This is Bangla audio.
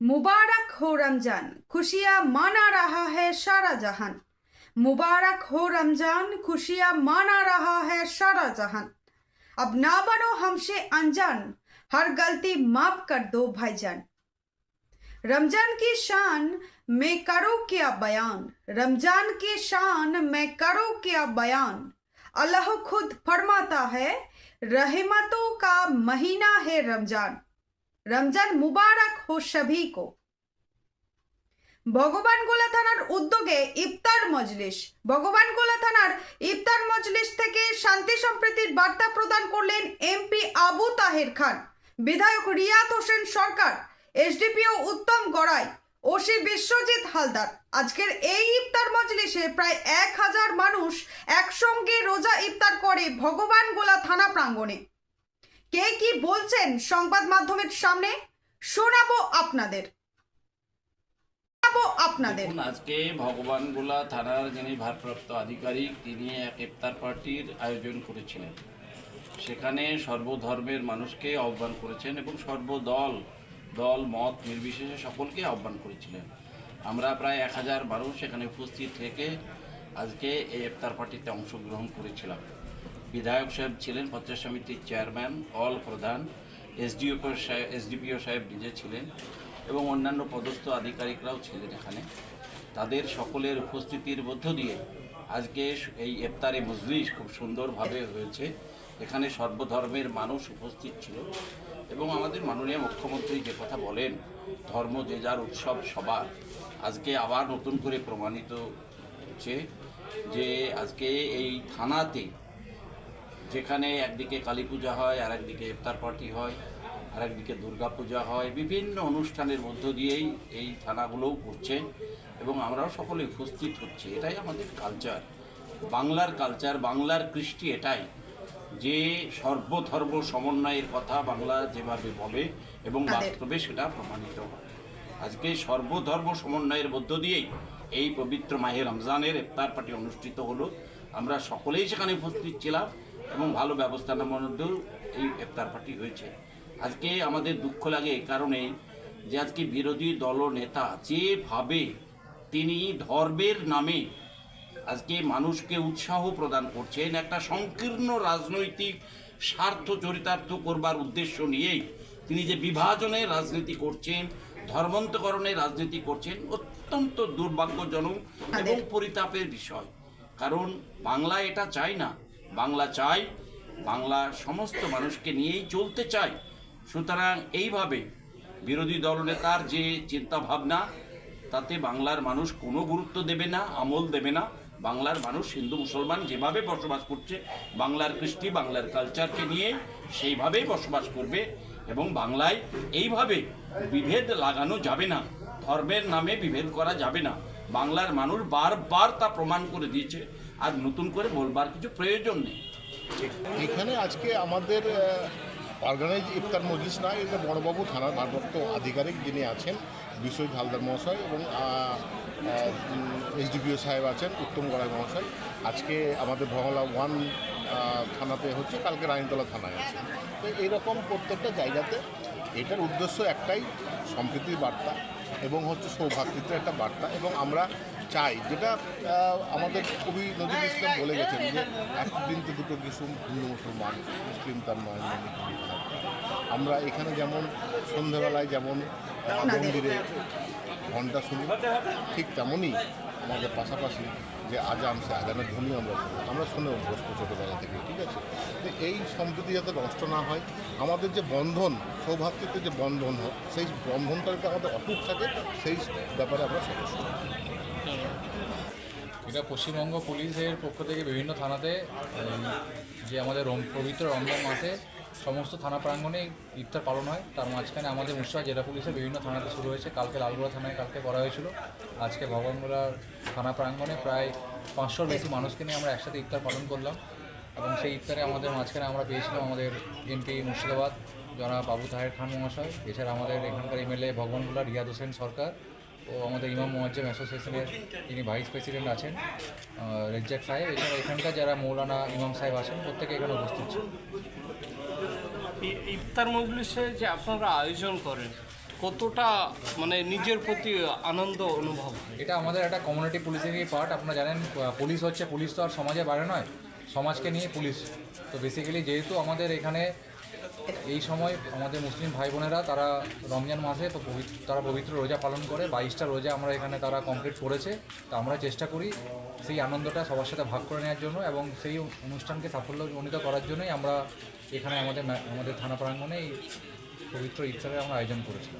मुबारक हो रमज़ान। खुशियाँ माना रहा है सारा जहान। मुबारक हो रमज़ान, खुशियाँ माना रहा है सारा जहान। अब ना बनो हमसे अनजान, हर गलती माफ़ कर दो भाईजान। रमज़ान की शान मैं करो क्या बयान? रमज़ान की शान मैं करो क्या बयान? अल्लाह खुद फरमाता है, रहमतों का महीना है रमज़ान। রমজান মুবারক হো সভিকো ভগবানগোলা থানার উদ্যোগে ইফতার মজলিস। ভগবানগোলা থানার ইফতার মজলিস থেকে শান্তি সম্প্রীতির বার্তা প্রদান করলেন এমপি আবু তাহের খান। বিধায়ক রিয়াদ হোসেন সরকার, এসডিপিও উত্তম গড়াই, ওসি বিশ্বজিৎ হালদার। আজকের এই ইফতার মজলিসে প্রায় এক হাজার মানুষ একসঙ্গে রোজা ইফতার করে ভগবানগোলা থানা প্রাঙ্গণে। কে কি বলছেন সংবাদ মাধ্যমের সামনে? শোনাবো আপনাদের। আপনাদের। আজকে ভগবানগোলা থানার যিনি ভারপ্রাপ্ত আধিকারিক, তিনি এক ইফতার পার্টির আয়োজন করেছিলেন। সেখানে সর্বধর্মের মানুষকে আহ্বান করেছেন এবং সর্বদল, দল, মত নির্বিশেষে সকলকে আহ্বান করেছিলেন। আমরা প্রায় এক হাজার মানুষ এখানে উপস্থিত থেকে আজকে এই ইফতার পার্টিতে অংশগ্রহণ করেছিলাম। বিধায়ক সাহেব ছিলেন, পঞ্চায়েত সমিতির চেয়ারম্যান, অল প্রধান, এসডিও সাহেব, এসডিপিও সাহেব নিজে ছিলেন এবং অন্যান্য পদস্থ আধিকারিকরাও ছিলেন এখানে। তাদের সকলের উপস্থিতির মধ্য দিয়ে আজকে এই ইফতারে মজলিস খুব সুন্দরভাবে হয়েছে। এখানে সর্বধর্মের মানুষ উপস্থিত ছিল এবং আমাদের মাননীয় মুখ্যমন্ত্রী যে কথা বলেন, ধর্ম যে যার উৎসব সবার, আজকে আবার নতুন করে প্রমাণিত হচ্ছে যে আজকে এই থানাতে যেখানে একদিকে কালী পূজা হয় আর একদিকে ইফতার পার্টি হয় আর একদিকে দুর্গা পূজা হয় বিভিন্ন অনুষ্ঠানের মধ্য দিয়েই এই থানাগুলোও করছে এবং আমরাও সকলে উপস্থিত হচ্ছে। এটাই আমাদের কালচার বাংলার কালচার বাংলার কৃষ্টি এটাই। যে সর্বধর্ম সমন্বয়ের কথা বাংলা যেভাবে বলে এবং বাস্তবে সেটা প্রমাণিত হয়। আজকে সর্বধর্ম সমন্বয়ের মধ্য দিয়েই এই পবিত্র মাহে রমজানের ইফতার পার্টি অনুষ্ঠিত হলো। আমরা সকলেই সেখানে উপস্থিত ছিলাম। এবং ভালো ব্যবস্থার মধ্যেও এই ইফতার পার্টি হয়েছে। আজকে আমাদের দুঃখ লাগে এই কারণে যে আজকে বিরোধী দলনেতা যেভাবে তিনি ধর্মের নামে আজকে মানুষকে উৎসাহ প্রদান করছেন একটা সংকীর্ণ রাজনৈতিক স্বার্থ চরিতার্থ করবার উদ্দেশ্য নিয়েই তিনি যে বিভাজনের রাজনীতি করছেন ধর্মান্তকরণের রাজনীতি করছেন অত্যন্ত দুর্ভাগ্যজনক এবং পরিতাপের বিষয়। কারণ বাংলা এটা চায় না বাংলা চায়, বাংলা সমস্ত মানুষকে নিয়েই চলতে চায়। সুতরাং এইভাবে বিরোধী দলনেতার যে চিন্তা ভাবনা তাতে বাংলার মানুষ কোনো গুরুত্ব দেবে না, আমল দেবে না। বাংলার মানুষ হিন্দু, মুসলমান যেভাবে বসবাস করছে, বাংলার কৃষ্টি, বাংলার কালচারকে নিয়ে সেইভাবেই বসবাস করবে এবং বাংলায় এইভাবে বিভেদ লাগানো যাবে না, ধর্মের নামে বিভেদ করা যাবে না। বাংলার মানুষ বারবার তা প্রমাণ করে দিয়েছে। আর নতুন করে বলবার কিছু প্রয়োজন নেই। এখানে আজকে আমাদের অর্গানাইজ ইফতার মজলিস নয় এটা বড়বাবু থানার ভারপ্রাপ্ত আধিকারিক যিনি আছেন, বিশ্বজিৎ হালদার মহাশয় এবং এসডিপিও সাহেব আছেন, উত্তম গড়াই মহাশয়। আজকে আমাদের ভগলা ওয়ান থানাতে হচ্ছে, কালকে রানীতলা থানায় আছে। তো এইরকম প্রত্যেকটা জায়গাতে এটার উদ্দেশ্য একটাই, সম্প্রীতির বার্তা। এবং হচ্ছে সৌভাতৃত্বের একটা বার্তা এবং আমরা চাই যেটা আমাদের কবি নজরুল ইসলাম বলে গেছেন যে একদিন তো দুটো কিছু হিন্দু মুসলমান মুসলিম তার নয়। আমরা এখানে যেমন সন্ধ্যেবেলায় যেমন মন্দিরে ঘণ্টা শুনি ঠিক তেমনই আমাদের পাশাপাশি যে আজান সে আজানের ধ্বনি আমরা শুনি আমরা শুনে অভ্যস্ত ছোটোবেলা থেকে, ঠিক আছে? তো এই সম্প্রীতি যাতে নষ্ট না হয়, আমাদের যে বন্ধন, সৌভাতৃত্বের যে বন্ধন হয়, সেই বন্ধনটা যাতে আমাদের অটুট থাকে, সেই ব্যাপারে আমরা সদস্য এটা পশ্চিমবঙ্গ পুলিশের পক্ষ থেকে বিভিন্ন থানাতে যে আমাদের পবিত্র রমজান মাসে সমস্ত থানা প্রাঙ্গণে ইফতার পালন হয়। তার মাঝখানে আমাদের মুর্শিদাবাদ জেলা পুলিশের বিভিন্ন থানাতে শুরু হয়েছে। কালকে লালগোলা থানায় কালকে করা হয়েছিল। আজকে ভগবানগোলার থানা প্রাঙ্গণে প্রায় পাঁচশোর বেশি মানুষকে নিয়ে আমরা একসাথে ইফতার পালন করলাম। এবং সেই ইফতারে আমাদের মাঝখানে আমরা পেয়েছিলাম আমাদের এমপি মুর্শিদাবাদ যারা বাবু তাহের খান মহাশয়, এছাড়া আমাদের এখানকার এমএলএ ভগবানগোলা রিয়াদ হোসেন সরকার ও আমাদের ইমাম মোয়াজ্জেম অ্যাসোসিয়েশনের যিনি ভাইস প্রেসিডেন্ট আছেন রেজ্জাক সাহেব। এছাড়া এখানকার যারা মৌলানা ইমাম সাহেব আছেন, প্রত্যেকে এখানে উপস্থিত ছিল ইফতার মজলিসে যে আপনারা আয়োজন করেন, কতটা মানে নিজের প্রতি আনন্দ অনুভব এটা আমাদের একটা কমিউনিটি পুলিশেরই পার্ট আপনারা জানেন পুলিশ হচ্ছে, পুলিশ তো আর সমাজে বাড়ে নয়। সমাজকে নিয়ে পুলিশ। তো বেসিক্যালি যেহেতু আমাদের এখানে এই সময় আমাদের মুসলিম ভাই বোনেরা, তারা রমজান মাসে তো তারা পবিত্র রোজা পালন করে। বাইশটা রোজা আমরা এখানে তারা কমপ্লিট করেছে। তা আমরা চেষ্টা করি সেই আনন্দটা সবার সাথে ভাগ করে নেওয়ার জন্য এবং সেই অনুষ্ঠানকে সাফল্য সাফল্যমণ্ডিত করার জন্যই আমরা এখানে আমাদের আমাদের থানা প্রাঙ্গণে এই পবিত্র ইফতারের আমরা আয়োজন করেছি